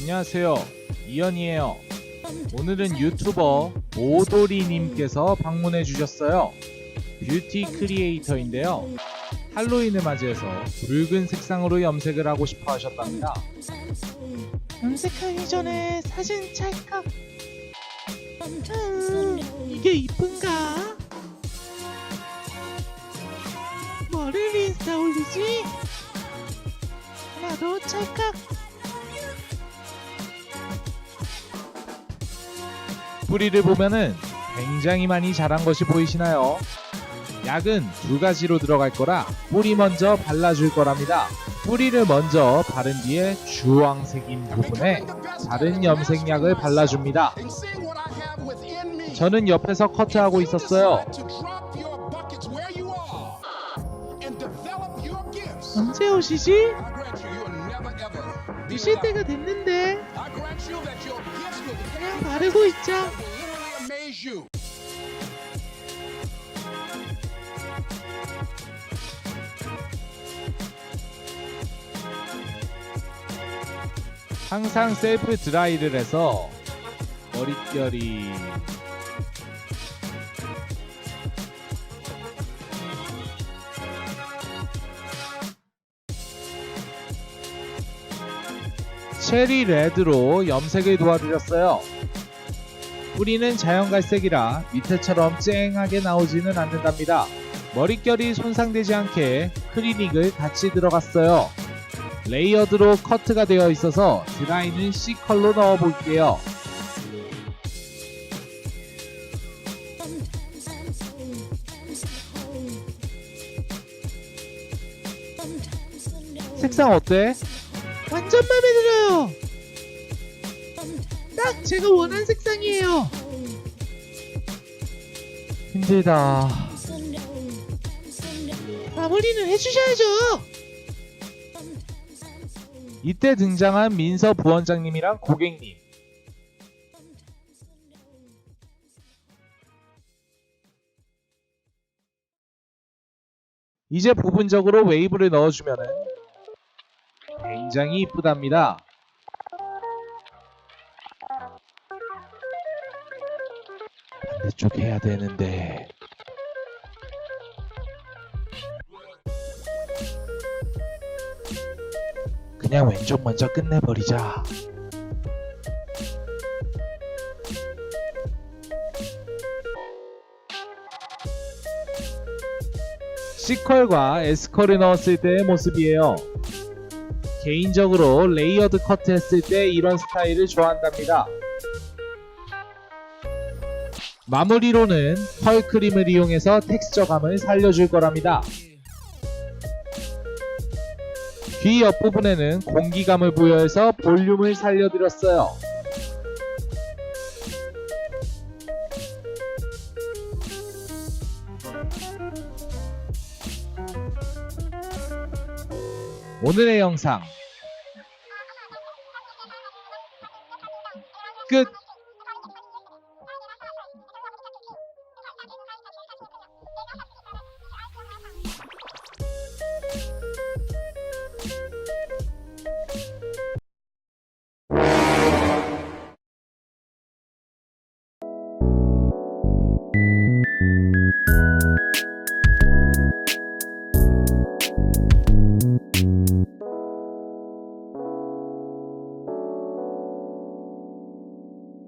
안녕하세요. 이현이에요. 오늘은 유튜버 오도리님께서 방문해 주셨어요. 뷰티 크리에이터인데요. 할로윈을 맞이해서 붉은 색상으로 염색을 하고 싶어 하셨답니다. 염색하기 전에 사진 찰칵. 음, 이게 이쁜가? 뭐를 인스타 올리지? 나도 찰칵. 뿌리를 보면은 굉장히 많이 자란 것이 보이시나요? 약은 두 가지로 들어갈 거라 뿌리 먼저 발라줄 거랍니다. 뿌리를 먼저 바른 뒤에 주황색인 부분에 다른 염색약을 발라줍니다. 저는 옆에서 커트하고 있었어요. 언제 오시지? 오실 때가 됐는데 바르고 있자. 항상 셀프 드라이를 해서 머릿결이 체리 레드로 염색을 도와드렸어요. 뿌리는 자연갈색이라 밑에처럼 쨍하게 나오지는 않는답니다. 머릿결이 손상되지 않게 클리닉을 같이 들어갔어요. 레이어드로 커트가 되어 있어서 드라이는 C컬로 넣어 볼게요. 색상 어때? 완전 마음에 들어요. 딱 제가 원하는 색상이에요. 힘들다. 마무리는 해주셔야죠. 이때 등장한 민서 부원장님이랑 고객님. 이제 부분적으로 웨이브를 넣어주면은 굉장히 이쁘답니다. 반대쪽 해야 되는데. 그냥 왼쪽 먼저 끝내버리자. C컬과 S컬을 넣었을 때의 모습이에요. 개인적으로 레이어드 커트 했을 때 이런 스타일을 좋아한답니다. 마무리로는 펄 크림을 이용해서 텍스처감을 살려줄 거랍니다. 귀 옆부분에는 공기감을 부여해서 볼륨을 살려드렸어요. 오늘의 영상 끝!